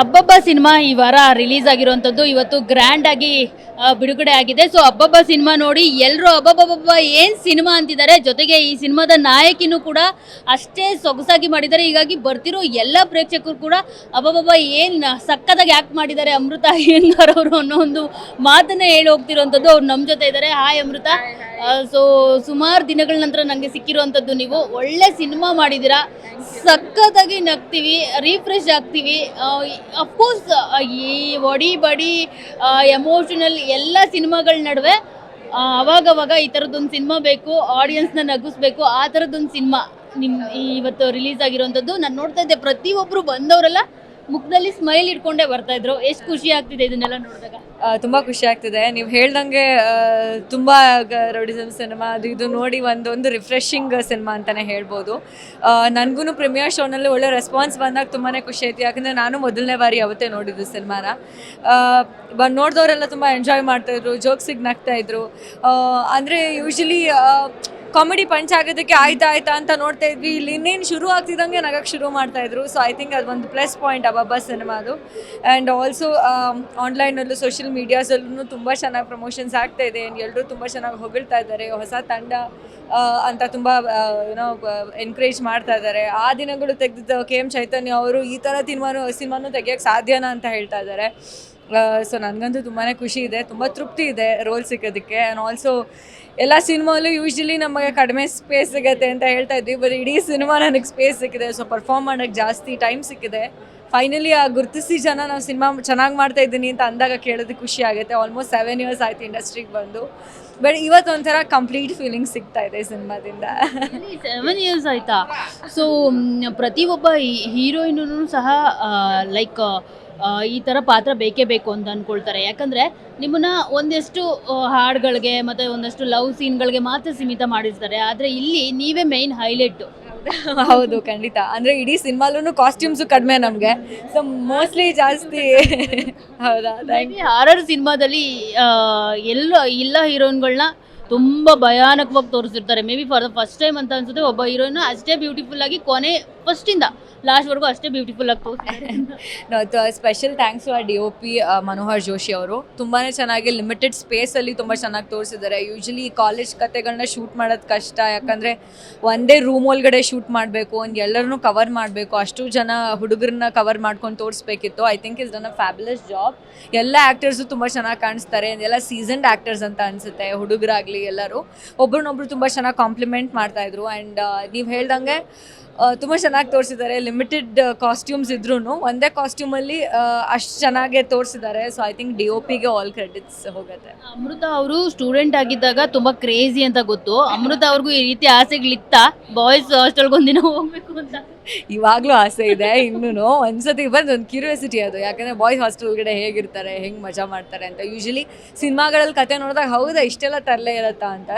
ಅಬ್ಬಬ್ಬ ಸಿನಿಮಾ ಈ ವಾರ ರಿಲೀಸ್ ಆಗಿರುವಂಥದ್ದು. ಇವತ್ತು ಗ್ರ್ಯಾಂಡ್ ಆಗಿ ಬಿಡುಗಡೆ ಆಗಿದೆ. ಸೊ ಅಬ್ಬಬ್ಬ ಸಿನಿಮಾ ನೋಡಿ ಎಲ್ಲರೂ ಅಬ್ಬಬ್ಬಬ್ಬ ಏನು ಸಿನಿಮಾ ಅಂತಿದ್ದಾರೆ. ಜೊತೆಗೆ ಈ ಸಿನಿಮಾದ ನಾಯಕಿನೂ ಕೂಡ ಅಷ್ಟೇ ಸೊಗಸಾಗಿ ಮಾಡಿದ್ದಾರೆ. ಹೀಗಾಗಿ ಬರ್ತಿರೋ ಎಲ್ಲ ಪ್ರೇಕ್ಷಕರು ಕೂಡ ಅಬ್ಬಬ್ಬಬ್ಬ ಏನು ಸಕ್ಕದಾಗಿ ಆಕ್ಟ್ ಮಾಡಿದ್ದಾರೆ ಅಮೃತ ಅಯ್ಯಂಗಾರ್ ಅವರು ಅನ್ನೋ ಒಂದು ಮಾತನ್ನೇ ಹೇಳಿ ಹೋಗ್ತಿರುವಂಥದ್ದು. ಅವ್ರು ನಮ್ಮ ಜೊತೆ ಇದ್ದಾರೆ. ಹಾಯ್ ಅಮೃತ. ಸೊ ಸುಮಾರು ದಿನಗಳ ನಂತರ ನನಗೆ ಸಿಕ್ಕಿರುವಂಥದ್ದು ನೀವು ಒಳ್ಳೆ ಸಿನಿಮಾ ಮಾಡಿದ್ದೀರಾ. ಸಕ್ಕತ್ತಾಗಿ ನಗ್ತೀವಿ ರೀಫ್ರೆಶ್ ಆಗ್ತೀವಿ. ಅಫ್ಕೋರ್ಸ್ ಈ ಒಡಿ ಬಡಿ ಎಮೋಷನಲ್ ಎಲ್ಲ ಸಿನಿಮಾಗಳ ನಡುವೆ ಅವಾಗವಾಗ ಈ ಥರದ್ದೊಂದು ಸಿನಿಮಾ ಬೇಕು ಆಡಿಯನ್ಸ್ನ ನಗಿಸ್ಬೇಕು, ಆ ಥರದ್ದೊಂದು ಸಿನಿಮಾ ನಿಮ್ಮ ಇವತ್ತು ರಿಲೀಸ್ ಆಗಿರೋವಂಥದ್ದು ನಾನು ನೋಡ್ತಾ ಇದ್ದೆ ಪ್ರತಿಯೊಬ್ಬರು ಬಂದವರೆಲ್ಲ ಮುಖದಲ್ಲಿ ಸ್ಮೈಲ್ ಇಟ್ಕೊಂಡೇ ಬರ್ತಾ ಇದ್ರು. ಎಷ್ಟು ಖುಷಿ ಆಗ್ತಿದೆ ಇದನ್ನೆಲ್ಲ ನೋಡಿದಾಗ? ತುಂಬಾ ಖುಷಿ ಆಗ್ತಿದೆ. ನೀವು ಹೇಳ್ದಂಗೆ ತುಂಬಾ ರೌಡಿಸಮ್ ಸಿನಿಮಾ, ಅದು ಇದು ನೋಡಿ ಒಂದು ಒಂದು ರಿಫ್ರೆಶಿಂಗ್ ಸಿನಿಮಾ ಅಂತಾನೆ ಹೇಳ್ಬೋದು. ನನಗೂ ಪ್ರೀಮಿಯರ್ ಶೋನಲ್ಲಿ ಒಳ್ಳೆ ರೆಸ್ಪಾನ್ಸ್ ಬಂದಾಗ ತುಂಬಾ ಖುಷಿ ಆಯ್ತು. ಯಾಕಂದರೆ ನಾನು ಮೊದಲನೇ ಬಾರಿ ಅವತ್ತೇ ನೋಡಿದ್ದು ಸಿನಿಮಾನ. ಬಂದು ನೋಡಿದವರೆಲ್ಲ ತುಂಬ ಎಂಜಾಯ್ ಮಾಡ್ತಾಯಿದ್ರು ಜೋಕ್ಸಿಗೆ ನಗ್ತಾ ಇದ್ರು. ಅಂದರೆ ಯೂಶಲಿ ಕಾಮಿಡಿ ಪಂಚ್ ಆಗೋದಕ್ಕೆ ಆಯ್ತಾ ಆಯ್ತಾ ಅಂತ ನೋಡ್ತಾ ಇದ್ವಿ. ಇಲ್ಲಿ ಇನ್ನೇನು ಶುರು ಆಗ್ತಿದ್ದಂಗೆ ನಗಕ್ಕೆ ಶುರು ಮಾಡ್ತಾ ಇದ್ರು. ಸೊ ಐ ಥಿಂಕ್ ಅದೊಂದು ಪ್ಲಸ್ ಪಾಯಿಂಟ್ ಅಬ್ಬಬ್ಬ ಸಿನಿಮಾದು ಆ್ಯಂಡ್ ಆಲ್ಸೋ ಆನ್ಲೈನಲ್ಲೂ ಸೋಷಿಯಲ್ ಮೀಡಿಯಾಸಲ್ಲೂ ತುಂಬ ಚೆನ್ನಾಗಿ ಪ್ರಮೋಷನ್ಸ್ ಆಗ್ತಾ ಇದೆ. ಎಲ್ಲರೂ ತುಂಬ ಚೆನ್ನಾಗಿ ಹೊಗಳ್ತಾ ಇದ್ದಾರೆ. ಹೊಸ ತಂಡ ಅಂತ ತುಂಬ ಏನೋ ಎನ್ಕರೇಜ್ ಮಾಡ್ತಾ ಇದ್ದಾರೆ. ಆ ದಿನಗಳು ತೆಗೆದಿದ್ದ ಕೆ ಎಂ ಚೈತನ್ಯ ಅವರು ಈ ಥರ ಸಿನಿಮಾನು ಸಿನಿಮಾನು ತೆಗಿಯೋಕ್ಕೆ ಸಾಧ್ಯನಾ ಅಂತ ಹೇಳ್ತಾ ಇದ್ದಾರೆ. ಸೊ ನನಗಂತೂ ತುಂಬಾ ಖುಷಿ ಇದೆ, ತುಂಬ ತೃಪ್ತಿ ಇದೆ ರೋಲ್ ಸಿಕ್ಕೋದಕ್ಕೆ. ಆ್ಯಂಡ್ ಆಲ್ಸೋ ಎಲ್ಲ ಸಿನಿಮಾಲು ಯೂಶ್ವಲಿ ನಮಗೆ ಕಡಿಮೆ ಸ್ಪೇಸ್ ಸಿಗುತ್ತೆ ಅಂತ ಹೇಳ್ತಾ ಇದ್ವಿ ಬಟ್ ಇಡೀ ಸಿನಿಮಾ ನನಗೆ ಸ್ಪೇಸ್ ಸಿಕ್ಕಿದೆ. ಸೊ ಪರ್ಫಾರ್ಮ್ ಮಾಡೋಕ್ಕೆ ಜಾಸ್ತಿ ಟೈಮ್ ಸಿಕ್ಕಿದೆ. ಫೈನಲಿ ಆ ಗುರುತಿಸಿ ಜನ ನಾವು ಸಿನಿಮಾ ಚೆನ್ನಾಗಿ ಮಾಡ್ತಾ ಇದ್ದೀನಿ ಅಂತ ಅಂದಾಗ ಕೇಳೋದಕ್ಕೆ ಖುಷಿ ಆಗುತ್ತೆ. ಆಲ್ಮೋಸ್ಟ್ ಸೆವೆನ್ ಇಯರ್ಸ್ ಆಯಿತು ಇಂಡಸ್ಟ್ರಿಗೆ ಬಂದು. ಬಟ್ ಇವತ್ತೊಂಥರ ಕಂಪ್ಲೀಟ್ ಫೀಲಿಂಗ್ ಸಿಗ್ತಾ ಇದೆ ಸಿನಿಮಾದಿಂದ. ಸೆವೆನ್ ಇಯರ್ಸ್ ಆಯಿತಾ? ಸೊ ಪ್ರತಿಯೊಬ್ಬ ಹೀರೋಯಿನೂ ಸಹ ಲೈಕ್ ಈ ಥರ ಪಾತ್ರ ಬೇಕೇ ಬೇಕು ಅಂತ ಅಂದ್ಕೊಳ್ತಾರೆ ಯಾಕಂದರೆ ನಿಮ್ಮನ್ನ ಒಂದಷ್ಟು ಹಾಡುಗಳಿಗೆ ಮತ್ತು ಒಂದಷ್ಟು ಲವ್ ಸೀನ್ಗಳಿಗೆ ಮಾತ್ರ ಸೀಮಿತ ಮಾಡಿರ್ತಾರೆ. ಆದರೆ ಇಲ್ಲಿ ನೀವೇ ಮೈನ್ ಹೈಲೈಟು ಹೌದು ಖಂಡಿತ. ಅಂದರೆ ಇಡೀ ಸಿನಿಮಾಲೂ ಕಾಸ್ಟ್ಯೂಮ್ಸು ಕಡಿಮೆ ನಮಗೆ. ಸೊ ಮೋಸ್ಟ್ಲಿ ಜಾಸ್ತಿ. ಹೌದಾ? ಹಾರರ್ ಸಿನಿಮಾದಲ್ಲಿ ಎಲ್ಲ ಇಲ್ಲ ಹೀರೋಯಿನ್ಗಳನ್ನ ತುಂಬ ಭಯಾನಕವಾಗಿ ತೋರಿಸಿರ್ತಾರೆ. Maybe for the first time ಅಂತ ಅನ್ಸುತ್ತೆ, ಒಬ್ಬ ಹೀರೋಯಿನ್ ಅಷ್ಟೇ ಬ್ಯೂಟಿಫುಲ್ ಆಗಿ ಕೊನೆ ಫಸ್ಟಿಂದ ಲಾಸ್ಟ್ವರೆಗೂ ಅಷ್ಟೇ ಬ್ಯೂಟಿಫುಲ್ ಆಗಿ ತೋರಿಸ್ತಾರೆ ಸ್ಪೆಷಲ್ ಥ್ಯಾಂಕ್ಸ್ ಆ D O P Manohar Joshi ಅವರು. ತುಂಬಾ ಚೆನ್ನಾಗಿ ಲಿಮಿಟೆಡ್ ಸ್ಪೇಸಲ್ಲಿ ತುಂಬ ಚೆನ್ನಾಗಿ ತೋರಿಸಿದ್ದಾರೆ. ಯೂಶಲಿ ಕಾಲೇಜ್ ಕತೆಗಳನ್ನ ಶೂಟ್ ಮಾಡೋದು ಕಷ್ಟ, ಯಾಕಂದರೆ ಒಂದೇ ರೂಮ್ ಒಳಗಡೆ ಶೂಟ್ ಮಾಡಬೇಕು, ಒಂದು ಎಲ್ಲರನ್ನೂ ಕವರ್ ಮಾಡಬೇಕು, ಅಷ್ಟು ಜನ ಹುಡುಗರನ್ನ ಕವರ್ ಮಾಡ್ಕೊಂಡು ತೋರಿಸ್ಬೇಕಿತ್ತು. I think is done a fabulous job ಎಲ್ಲ ಆ್ಯಕ್ಟರ್ಸು ತುಂಬ ಚೆನ್ನಾಗಿ ಕಾಣಿಸ್ತಾರೆ ಎಲ್ಲ ಸೀಸನ್ಡ್ ಆ್ಯಕ್ಟರ್ಸ್ ಅಂತ ಅನಿಸುತ್ತೆ ಹುಡುಗರಾಗಲಿ ಎಲ್ಲರೂ. ಒಬ್ರನ್ನೊಬ್ರು ತುಂಬ ಚೆನ್ನಾಗಿ ಕಾಂಪ್ಲಿಮೆಂಟ್ ಮಾಡ್ತಾಯಿದ್ರು ಆ್ಯಂಡ್ ನೀವು ಹೇಳ್ದಂಗೆ ತುಂಬ ಚೆನ್ನಾಗಿ ತೋರಿಸಿದ್ದಾರೆ. ಲಿಮಿಟೆಡ್ ಕಾಸ್ಟ್ಯೂಮ್ಸ್ ಇದ್ರೂ ಒಂದೇ ಕಾಸ್ಟ್ಯೂಮಲ್ಲಿ ಅಷ್ಟು ಚೆನ್ನಾಗೆ ತೋರಿಸಿದ್ದಾರೆ. So I think D O ಪಿಗೆ ಆಲ್ ಕ್ರೆಡಿಟ್ಸ್ ಹೋಗುತ್ತೆ. ಅಮೃತ ಅವರು ಸ್ಟೂಡೆಂಟ್ ಆಗಿದ್ದಾಗ ತುಂಬಾ ಕ್ರೇಜಿ ಅಂತ ಗೊತ್ತು. ಅಮೃತ ಅವ್ರಿಗೂ ಈ ರೀತಿ ಆಸೆಗಳಿತ್ತ? ಬಾಯ್ಸ್ ಹಾಸ್ಟೆಲ್ಗೆ ಒಂದಿನ ಹೋಗ್ಬೇಕು ಇವಾಗಲೂ ಆಸೆ ಇದೆ ಇನ್ನೂ ಒಂದ್ಸತಿ ಬಂದು ಒಂದು ಕ್ಯೂರಿಯಾಸಿಟಿ ಅದು. ಯಾಕಂದ್ರೆ ಬಾಯ್ಸ್ ಹಾಸ್ಟೆಲ್ ಕಡೆ ಹೇಗಿರ್ತಾರೆ, ಹೆಂಗೆ ಮಜಾ ಮಾಡ್ತಾರೆ ಅಂತ. ಯೂಶಲಿ ಸಿನಿಮಾಗಳಲ್ಲಿ ಕತೆ ನೋಡಿದಾಗ ಹೌದಾ, ಇಷ್ಟೆಲ್ಲ ತರಲೇ ಇರತ್ತಾ ಅಂತ.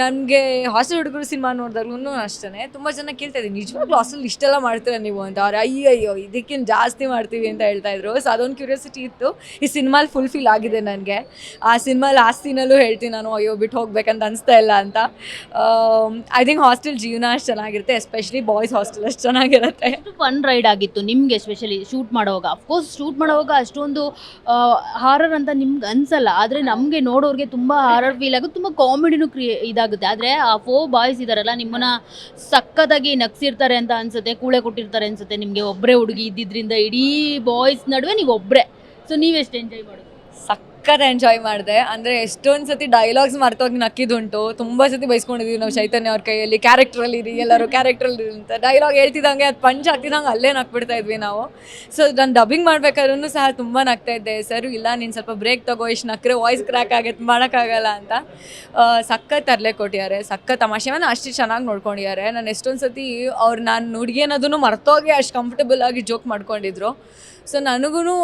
ನನಗೆ ಹಾಸ್ಟೆಲ್ ಹುಡುಗರು ಸಿನಿಮಾ ನೋಡಿದಾಗ್ಲೂ ಅಷ್ಟೇ ತುಂಬ ಜನ ಕೇಳ್ತಾ ಇದ್ದೀನಿ ನಿಜವಾಗ್ಲೂ ಹಾಸ್ಟೆಲ್ ಇಷ್ಟೆಲ್ಲ ಮಾಡ್ತೀರಾ ನೀವು? ಅಂತ. ಅವ್ರು ಅಯ್ಯೋ ಅಯ್ಯೋ ಇದಕ್ಕಿಂತ ಜಾಸ್ತಿ ಮಾಡ್ತೀವಿ ಅಂತ ಹೇಳ್ತಾ ಇದ್ರು. ಸೊ ಅದೊಂದು ಕ್ಯೂರಿಯಾಸಿಟಿ ಇತ್ತು. ಈ ಸಿನಿಮಾಲಿ ಫುಲ್ಫಿಲ್ ಆಗಿದೆ ನನಗೆ. ಆ ಸಿನಿಮಾ ಲಾಸ್ಟ್ ಸೀನಲ್ಲೂ ಹೇಳ್ತೀನಿ ನಾನು, ಅಯ್ಯೋ ಬಿಟ್ಟು ಹೋಗ್ಬೇಕಂತ ಅನಿಸ್ತಾ ಇಲ್ಲ ಅಂತ. ಐ ಥಿಂಕ್ ಹಾಸ್ಟೆಲ್ ಜೀವನ ಅಷ್ಟು ಚೆನ್ನಾಗಿರುತ್ತೆ ಎಸ್ಪೆಷಲಿ ಬಾಯ್ಸ್ ಹಾಸ್ಟೆಲ್ ಅಷ್ಟು ಚೆನ್ನಾಗಿರುತ್ತೆ. ಫನ್ ರೈಡ್ ಆಗಿತ್ತು ನಿಮಗೆ ಎಸ್ಪೆಷಲಿ ಶೂಟ್ ಮಾಡುವಾಗ? ಅಫ್ಕೋರ್ಸ್ ಶೂಟ್ ಮಾಡುವಾಗ ಅಷ್ಟೊಂದು ಹಾರರ್ ಅಂತ ನಿಮ್ಗೆ ಅನ್ಸಲ್ಲ. ಆದರೆ ನಮಗೆ ನೋಡೋರಿಗೆ ತುಂಬ ಹಾರರ್ ಫೀಲ್ ಆಗುತ್ತೆ. ತುಂಬ ಕಾಮಿಡಿನೂ ಕ್ರಿಯೇ ಇದಾಗುತ್ತೆ. ಆದರೆ ಆ ಫೋ ಬಾಯ್ಸ್ ಇದಾರಲ್ಲ ನಿಮ್ಮನ್ನ ಸಕ್ಕತ್ತಾಗಿ ನಗ್ಸಿರ್ತಾರೆ ಅಂತ ಅನ್ಸುತ್ತೆ ಕೂಳೆ ಕೊಟ್ಟಿರ್ತಾರೆ ಅನ್ಸುತ್ತೆ ನಿಮಗೆ. ಒಬ್ಬರೇ ಹುಡುಗಿ ಇದ್ದಿದ್ದರಿಂದ ಇಡೀ ಬಾಯ್ಸ್ ನಡುವೆ ನೀವು ಒಬ್ಬರೇ ಸೊ ನೀವೆಷ್ಟು ಎಂಜಾಯ್ ಮಾಡೋದು? ಸಕ್ಕತ್ ಎಂಜಾಯ್ ಮಾಡಿದೆ. ಅಂದರೆ ಎಷ್ಟೊಂದು ಸತಿ ಡೈಲಾಗ್ಸ್ ಮರ್ತೋಗಿ ನಕ್ಕಿದುಂಟು ತುಂಬ ಸತಿ ಬೈಸ್ಕೊಂಡಿದ್ದೀವಿ ನಾವು ಚೈತನ್ಯ ಅವ್ರ ಕೈಯಲ್ಲಿ. ಕ್ಯಾರೆಕ್ಟ್ರಲ್ಲಿ ಇರಿ, ಎಲ್ಲರೂ ಕ್ಯಾರೆಕ್ಟ್ರಲ್ಲಿ ಅಂತ. ಡೈಲಾಗ್ ಹೇಳ್ತಿದ್ದಂಗೆ ಅದು ಪಂಚ್ ಹಾಕ್ತಿದಂಗೆ ಅಲ್ಲೇ ನಕ್ಬಿಡ್ತಾ ಇದ್ವಿ ನಾವು. ಸೊ ನಾನು ಡಬ್ಬಿಂಗ್ ಮಾಡ್ಬೇಕಾದ್ರೂ ಸಹ ತುಂಬ ನಗ್ತಾ ಇದ್ದೆ. ಸರ್, ಇಲ್ಲ, ನೀನು ಸ್ವಲ್ಪ ಬ್ರೇಕ್ ತಗೋ, ಇಷ್ಟು ನಕ್ರೆ ವಾಯ್ಸ್ ಕ್ರ್ಯಾಕ್ ಆಗೈತೆ, ಮಾಡೋಕ್ಕಾಗಲ್ಲ ಅಂತ. ಸಖತ್ ತರಲೆ ಕೊಟ್ಟಿದ್ದಾರೆ. ಸಖತ್ ತಮಾಷೆ ನಾನು ಅಷ್ಟು ಚೆನ್ನಾಗಿ ನೋಡ್ಕೊಂಡಿದ್ದಾರೆ. ನಾನು ಎಷ್ಟೊಂದು ಸತಿ ಅವ್ರು, ನಾನು ನುಡಿಗೆ ಅನ್ನೋದನ್ನು ಮರ್ತೋಗಿ ಅಷ್ಟು ಕಂಫರ್ಟಬಲ್ ಆಗಿ ಜೋಕ್ ಮಾಡ್ಕೊಂಡಿದ್ರು. ಸೊ ನನಗೂ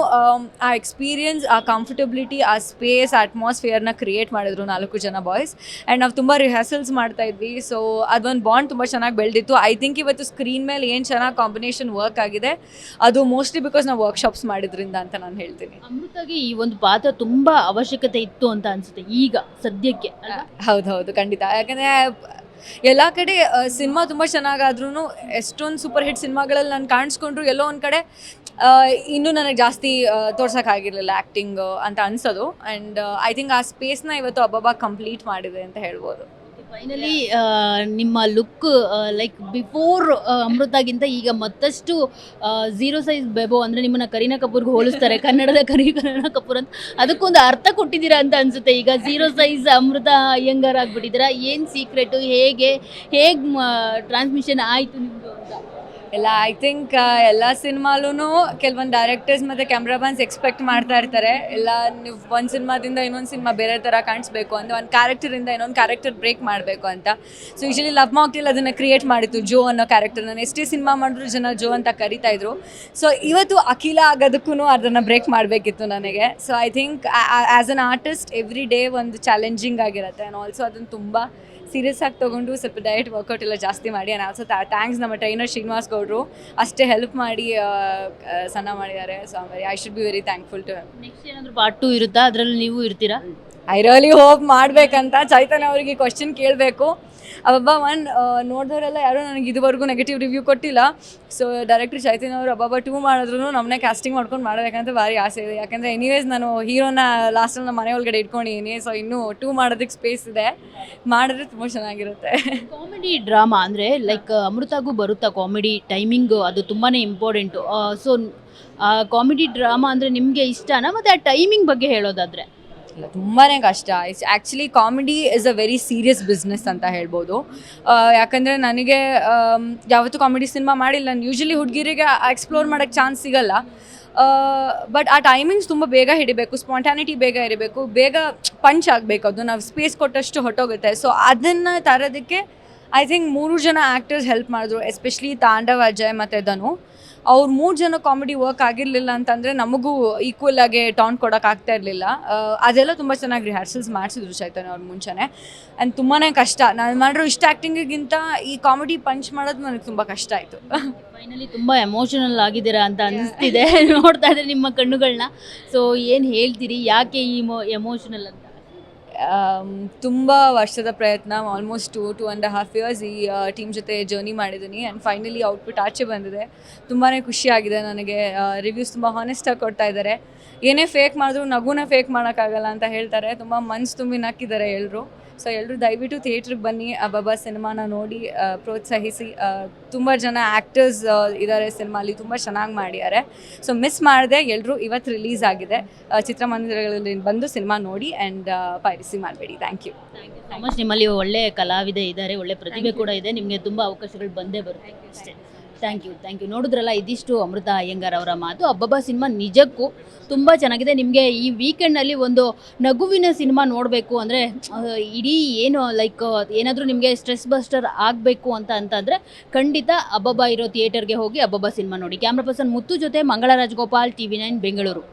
ಆ ಎಕ್ಸ್ಪೀರಿಯನ್ಸ್ ಆ ಕಂಫರ್ಟಬಿಲಿಟಿ ಸ್ಪೇಸ್ ಅಟ್ಮಾಸ್ಫಿಯರ್ನ ಕ್ರಿಯೇಟ್ ಮಾಡಿದ್ರು ನಾಲ್ಕು ಜನ ಬಾಯ್ಸ್ ಆ್ಯಂಡ್ ನಾವು ತುಂಬ ರಿಹರ್ಸಲ್ಸ್ ಮಾಡ್ತಾ ಇದ್ವಿ. ಸೊ ಅದೊಂದು ಬಾಂಡ್ ತುಂಬ ಚೆನ್ನಾಗಿ ಬೆಳೆದಿತ್ತು. ಐ ಥಿಂಕ್ ಇವತ್ತು ಸ್ಕ್ರೀನ್ ಮೇಲೆ ಏನು ಚೆನ್ನಾಗಿ ಕಾಂಬಿನೇಷನ್ ವರ್ಕ್ ಆಗಿದೆ ಅದು ಮೋಸ್ಟ್ಲಿ ಬಿಕಾಸ್ ನಾವು ವರ್ಕ್ಶಾಪ್ಸ್ ಮಾಡಿದ್ರಿಂದ ಅಂತ ನಾನು ಹೇಳ್ತೀನಿ. ಅಮೃತಾಗಿ ಈ ಒಂದು ಪಾತ್ರ ತುಂಬ ಅವಶ್ಯಕತೆ ಇತ್ತು ಅಂತ ಅನಿಸುತ್ತೆ ಈಗ ಸದ್ಯಕ್ಕೆ? ಹೌದು ಹೌದು ಖಂಡಿತ. ಯಾಕಂದರೆ ಎಲ್ಲ ಕಡೆ ಸಿನಿಮಾ ತುಂಬ ಚೆನ್ನಾಗಾದ್ರೂ ಎಷ್ಟೊಂದು ಸೂಪರ್ ಹಿಟ್ ಸಿನಿಮಾಗಳಲ್ಲಿ ನಾನು ಕಾಣಿಸ್ಕೊಂಡ್ರು ಎಲ್ಲೋ ಒಂದು ಕಡೆ ಇನ್ನೂ ನನಗೆ ಜಾಸ್ತಿ ತೋರ್ಸೋಕ್ಕಾಗಿರಲಿಲ್ಲ ಆ್ಯಕ್ಟಿಂಗ್ ಅಂತ ಅನ್ಸೋದು. ಆ್ಯಂಡ್ ಐ ಥಿಂಕ್ ಆ ಸ್ಪೇಸ್ನ ಇವತ್ತು ಅಬ್ಬಬ್ಬ ಕಂಪ್ಲೀಟ್ ಮಾಡಿದೆ ಅಂತ ಹೇಳ್ಬೋದು. ಫೈನಲಿ ನಿಮ್ಮ ಲುಕ್ ಲೈಕ್ ಬಿಫೋರ್ ಅಮೃತಾಗಿಂತ ಈಗ ಮತ್ತಷ್ಟು ಝೀರೋ ಸೈಜ್ ಬೆಬೋ ಅಂದರೆ ನಿಮ್ಮನ್ನ ಕರೀನಾ ಕಪೂರ್ಗೆ ಹೋಲಿಸ್ತಾರೆ, ಕನ್ನಡದ ಕರಿ ಕರೀನಾ ಕಪೂರ್ ಅಂತ. ಅದಕ್ಕೊಂದು ಅರ್ಥ ಕೊಟ್ಟಿದ್ದೀರಾ ಅಂತ ಅನಿಸುತ್ತೆ. ಈಗ ಝೀರೋ ಸೈಜ್ ಅಮೃತ ಅಯ್ಯಂಗಾರ್ ಆಗಿಬಿಟ್ಟಿದ್ದೀರಾ. ಏನು ಸೀಕ್ರೆಟು ಹೇಗೆ ಹೇಗೆ ಟ್ರಾನ್ಸ್ಮಿಷನ್ ಆಯಿತು ನಿಮ್ಮದು ಅಂತ? ಎಲ್ಲ ಐ ಥಿಂಕ್ ಎಲ್ಲ ಸಿನಿಮಾಲೂ ಕೆಲವೊಂದು ಡೈರೆಕ್ಟರ್ಸ್ ಮತ್ತು ಕ್ಯಾಮ್ರಾಮನ್ಸ್ ಎಕ್ಸ್ಪೆಕ್ಟ್ ಮಾಡ್ತಾ ಇರ್ತಾರೆ. ಎಲ್ಲ, ನೀವು ಒಂದು ಸಿನಿಮಾದಿಂದ ಇನ್ನೊಂದು ಸಿನಿಮಾ ಬೇರೆ ಥರ ಕಾಣಿಸ್ಬೇಕು ಅಂತ, ಒಂದು ಕ್ಯಾರೆಕ್ಟರಿಂದ ಇನ್ನೊಂದು ಕ್ಯಾರೆಕ್ಟರ್ ಬ್ರೇಕ್ ಮಾಡಬೇಕು ಅಂತ. ಸೊ ಯೂಶಲಿ ಲವ್ ಮಾಕ್ಟಿಲ್ ಅದನ್ನು ಕ್ರಿಯೇಟ್ ಮಾಡಿತ್ತು ಜೋ ಅನ್ನೋ ಕ್ಯಾರೆಕ್ಟರ್ ನಾನು. ಎಷ್ಟೇ ಸಿನಿಮಾ ಮಾಡಿದ್ರು ಜನ ಜೋ ಅಂತ ಕರಿತಾ ಇದ್ರು. ಸೊ ಇವತ್ತು ಅಖಿಲ ಆಗೋದಕ್ಕೂ ಅದನ್ನು ಬ್ರೇಕ್ ಮಾಡಬೇಕಿತ್ತು ನನಗೆ. So I think as an artist every day ಒಂದು ಚಾಲೆಂಜಿಂಗ್ ಆಗಿರುತ್ತೆ. ಆ್ಯಂಡ್ ಆಲ್ಸೋ ಅದನ್ನು ತುಂಬ ಸೀರಿಯಸ್ ಆಗಿ ತೊಗೊಂಡು ಸ್ವಲ್ಪ ಡಯಟ್ ವರ್ಕೌಟ್ ಎಲ್ಲ ಜಾಸ್ತಿ ಮಾಡಿ ಆ್ಯಂಡ್ ಆಲ್ಸೋ ಥ್ಯಾಂಕ್ಸ್ ನಮ್ಮ ಟ್ರೈನರ್ ಶ್ರೀನಿವಾಸ್ ಗೌಡರು. ಅಷ್ಟೇ ಹೆಲ್ಪ್ ಮಾಡಿ ಸಣ್ಣ ಮಾಡಿದ್ದಾರೆ. So I should be very thankful to next ಏನಾದರೂ ಪಾರ್ಟ್ ಟು ಇರುತ್ತಾ? ಅದರಲ್ಲಿ ನೀವು ಇರ್ತೀರಾ? ಐ ರಿಯಲಿ ಹೋಪ್ ಮಾಡ್ಬೇಕಂತ ಚೈತನ್ಯ ಅವರಿಗೆ ಕ್ವಶನ್ ಕೇಳಬೇಕು. ಅಬ್ಬಬ್ಬ ಒನ್ ನೋಡಿದವರೆಲ್ಲ ಯಾರೂ ನನಗೆ ಇದುವರೆಗೂ ನೆಗೆಟಿವ್ ರಿವ್ಯೂ ಕೊಟ್ಟಿಲ್ಲ. ಸೊ ಡೈರೆಕ್ಟರ್ ಚೈತನ್ಯ ಅವರು ಅಬ್ಬಬ್ಬ ಟೂ ಮಾಡಿದ್ರು ನಮ್ಮನ್ನೇ ಕ್ಯಾಸ್ಟಿಂಗ್ ಮಾಡ್ಕೊಂಡು ಮಾಡಬೇಕಂತ ಭಾರಿ ಆಸೆ ಇದೆ. ಯಾಕಂದರೆ ಎನಿವೇಸ್ ನಾನು ಹೀರೋನ ಲಾಸ್ಟಲ್ಲಿ ನಮ್ಮ ಮನೆ ಒಳಗಡೆ ಇಟ್ಕೊಂಡಿದ್ದೀನಿ ಸೊ ಇನ್ನೂ ಟೂ ಮಾಡೋದಕ್ಕೆ ಸ್ಪೇಸ್ ಇದೆ. ಮಾಡಿದ್ರೆ ತುಂಬ ಚೆನ್ನಾಗಿರುತ್ತೆ. ಕಾಮಿಡಿ ಡ್ರಾಮಾ ಅಂದರೆ ಲೈಕ್ ಅಮೃತಾಗೂ ಬರುತ್ತಾ ಕಾಮಿಡಿ ಟೈಮಿಂಗು ಅದು ತುಂಬಾ ಇಂಪಾರ್ಟೆಂಟು ಸೊ ಕಾಮಿಡಿ ಡ್ರಾಮಾ ಅಂದರೆ ನಿಮಗೆ ಇಷ್ಟನಾ? ಮತ್ತು ಆ ಟೈಮಿಂಗ್ ಬಗ್ಗೆ ಹೇಳೋದಾದರೆ? ಇಲ್ಲ ತುಂಬಾ ಕಷ್ಟ. It's actually comedy is a very serious business ಅಂತ ಹೇಳ್ಬೋದು. ಯಾಕಂದರೆ ನನಗೆ ಯಾವತ್ತೂ ಕಾಮಿಡಿ ಸಿನಿಮಾ ಮಾಡಿಲ್ಲ. ನಾನು ಯೂಶಲಿ ಹುಡುಗಿರಿಗೆ ಎಕ್ಸ್ಪ್ಲೋರ್ ಮಾಡೋಕ್ಕೆ ಚಾನ್ಸ್ ಸಿಗಲ್ಲ. ಬಟ್ ಆ ಟೈಮಿಂಗ್ಸ್ ತುಂಬ ಬೇಗ ಹಿಡಿಬೇಕು ಸ್ಪಾಂಟ್ಯಾನಿಟಿ ಬೇಗ ಇರಬೇಕು, ಬೇಗ ಪಂಚ್ ಆಗಬೇಕು ಅದು. ನಾವು ಸ್ಪೇಸ್ ಕೊಟ್ಟಷ್ಟು ಹೊಟ್ಟೋಗುತ್ತೆ. ಸೊ ಅದನ್ನು ತರೋದಕ್ಕೆ ಐ ಥಿಂಕ್ ಮೂರು ಜನ ಆ್ಯಕ್ಟರ್ಸ್ ಹೆಲ್ಪ್ ಮಾಡಿದ್ರು. ಎಸ್ಪೆಷಲಿ ತಾಂಡವ, ಅಜಯ್ ಮತ್ತು ಧನು. ಅವ್ರು ಮೂರು ಜನ ಕಾಮಿಡಿ ವರ್ಕ್ ಆಗಿರಲಿಲ್ಲ ಅಂತಂದರೆ ನಮಗೂ ಈಕ್ವಲ್ ಆಗಿ ಟಾನ್ ಕೊಡೋಕೆ ಆಗ್ತಾ ಇರಲಿಲ್ಲ. ಅದೆಲ್ಲ ತುಂಬ ಚೆನ್ನಾಗಿ ರಿಹರ್ಸಲ್ಸ್ ಮಾಡಿಸಿದ್ರು ಚೈತನ್ಯ ಅವ್ರ ಮುಂಚೆನೇ. ಆ್ಯಂಡ್ ತುಂಬಾ ಕಷ್ಟ. ನಾನು ಮಾಡಿರೋ ಇಷ್ಟ ಆ್ಯಕ್ಟಿಂಗಿಗಿಂತ ಈ ಕಾಮಿಡಿ ಪಂಚ್ ಮಾಡೋದು ನನಗೆ ತುಂಬ ಕಷ್ಟ ಆಯಿತು. ಫೈನಲಿ ತುಂಬ ಎಮೋಷನಲ್ ಆಗಿದ್ದೀರಾ ಅಂತ ಅನಿಸ್ತಿದೆ. ನೋಡ್ತಾ ಇದ್ರೆ ನಿಮ್ಮ ಕಣ್ಣುಗಳನ್ನ ಸೊ ಏನು ಹೇಳ್ತೀರಿ? ಯಾಕೆ ಈ ಎಮೋಷನಲ್ ಅಂತ? ತುಂಬ ವರ್ಷದ ಪ್ರಯತ್ನ almost two two and half years ಈ ಟೀಮ್ ಜೊತೆ ಜರ್ನಿ ಮಾಡಿದ್ದೀನಿ ಆ್ಯಂಡ್ ಫೈನಲಿ ಔಟ್ಪುಟ್ ಆಚೆ ಬಂದಿದೆ. ತುಂಬಾ ಖುಷಿಯಾಗಿದೆ ನನಗೆ. ರಿವ್ಯೂಸ್ ತುಂಬ ಹಾನೆಸ್ಟಾಗಿ ಕೊಡ್ತಾ ಇದ್ದಾರೆ. ಏನೇ ಫೇಕ್ ಮಾಡಿದ್ರು ನಗುನ ಫೇಕ್ ಮಾಡೋಕ್ಕಾಗಲ್ಲ ಅಂತ ಹೇಳ್ತಾರೆ. ತುಂಬ ಮನ್ಸು ತುಂಬಿ ನಕ್ಕಿದ್ದಾರೆ ಎಲ್ಲರೂ ಸೊ ಎಲ್ಲರೂ ದಯವಿಟ್ಟು ಥಿಯೇಟ್ರಿಗೆ ಬನ್ನಿ ಅಬಾಬಾ ಸಿನಿಮಾನ ನೋಡಿ ಪ್ರೋತ್ಸಾಹಿಸಿ. ತುಂಬ ಜನ ಆ್ಯಕ್ಟರ್ಸ್ ಇದ್ದಾರೆ ಸಿನಿಮಾಲಿ ತುಂಬ ಚೆನ್ನಾಗಿ ಮಾಡಿದ್ದಾರೆ. ಸೊ ಮಿಸ್ ಮಾಡಿದೆ ಎಲ್ಲರೂ ಇವತ್ತು ರಿಲೀಸ್ ಆಗಿದೆ. ಚಿತ್ರಮಂದಿರಗಳಲ್ಲಿ ಬಂದು ಸಿನಿಮಾ ನೋಡಿ ಆ್ಯಂಡ್ ಪೈರಸಿ ಮಾಡಬೇಡಿ. ಥ್ಯಾಂಕ್ ಯು ಸೊ ಮಚ್ ನಿಮ್ಮಲ್ಲಿ ಒಳ್ಳೆ ಕಲಾವಿದೆ ಇದ್ದಾರೆ ಒಳ್ಳೆ ಪ್ರತಿಭೆ ಕೂಡ ಇದೆ. ನಿಮಗೆ ತುಂಬ ಅವಕಾಶಗಳು ಬಂದೇ ಬರುತ್ತೆ. ಅಷ್ಟೇ. ಥ್ಯಾಂಕ್ ಯು ಥ್ಯಾಂಕ್ ಯು ನೋಡಿದ್ರಲ್ಲ ಇದಿಷ್ಟು ಅಮೃತ ಅಯ್ಯಂಗಾರ್ ಅವರ ಮಾತು. ಅಬ್ಬಬ್ಬ ಸಿನಿಮಾ ನಿಜಕ್ಕೂ ತುಂಬ ಚೆನ್ನಾಗಿದೆ. ನಿಮಗೆ ಈ ವೀಕೆಂಡ್ನಲ್ಲಿ ಒಂದು ನಗುವಿನ ಸಿನಿಮಾ ನೋಡಬೇಕು ಅಂದರೆ ಇಡೀ ಏನು ಲೈಕ್ ಏನಾದರೂ ನಿಮಗೆ ಸ್ಟ್ರೆಸ್ ಬಸ್ಟರ್ ಆಗಬೇಕು ಅಂತ ಅಂತಂದರೆ ಖಂಡಿತ ಅಬ್ಬಬ್ಬ ಇರೋ ಥಿಯೇಟರ್ಗೆ ಹೋಗಿ ಅಬ್ಬಬ್ಬ ಸಿನಿಮಾ ನೋಡಿ. ಕ್ಯಾಮ್ರಾ ಪರ್ಸನ್ ಮುತ್ತು ಜೊತೆ Mangala Rajagopal T V nine Bengaluru.